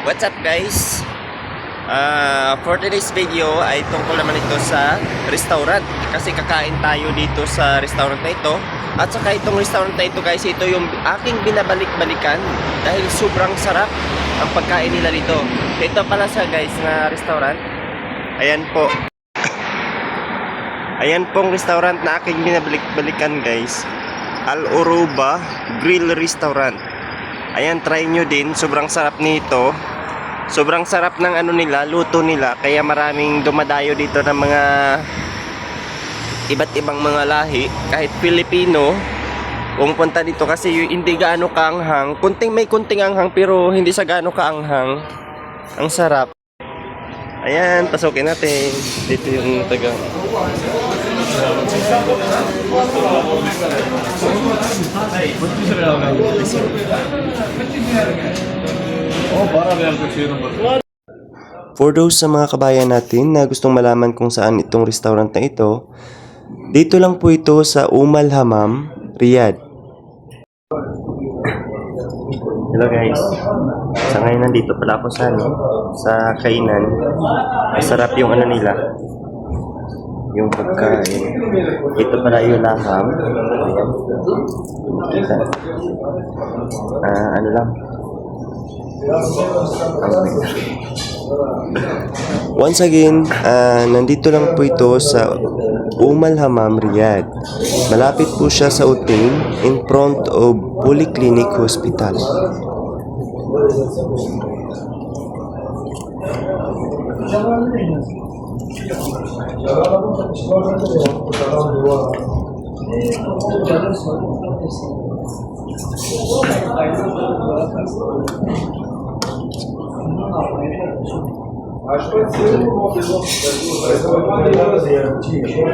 What's up guys? Ah, for today's video ay tungkol naman ito sa restaurant. Kasi kakain tayo dito sa restaurant na ito. At saka itong restaurant na ito guys ito yung aking binabalik-balikan dahil sobrang sarap ang pagkain nila dito. Ito pala sa guys na restaurant. Ayan po. Ayan pong restaurant na aking binabalik-balikan guys. Al Uruba Grill Restaurant. Ayan, try nyo din. Sobrang sarap nito. Sobrang sarap ng ano nila, luto nila. Kaya maraming dumadayo dito ng mga iba't ibang mga lahi. Kahit Pilipino, pumupunta dito kasi hindi gaano kaanghang. Kunting may kunting anghang pero hindi sa gaano kaanghang. Ang sarap. Ayan, pasukin natin. Dito yung taga. For those sa mga kabayan natin na gustong malaman kung saan itong restaurant na ito, dito lang po ito sa Umal Hamam, Riyadh. Hello guys. Sa ngayon nandito pala ako sa ano, sa kainan. Masarap yung ano nila. Yung pagkain. Ito pala yung laham. Ayan. Kita. Ah, ano lang. Once again, ah, nandito lang po ito sa Umal Hamam, Riyadh. Malapit po siya sa Uting in front of Polyclinic Hospital. Acho Acho que pode ser uma pessoa. Mas pode ser uma pessoa.